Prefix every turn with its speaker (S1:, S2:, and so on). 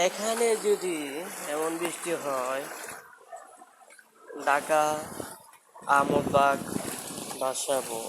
S1: এখানে যদি এমন বৃষ্টি হয় টাকা আমদ বাঘ বাসাবো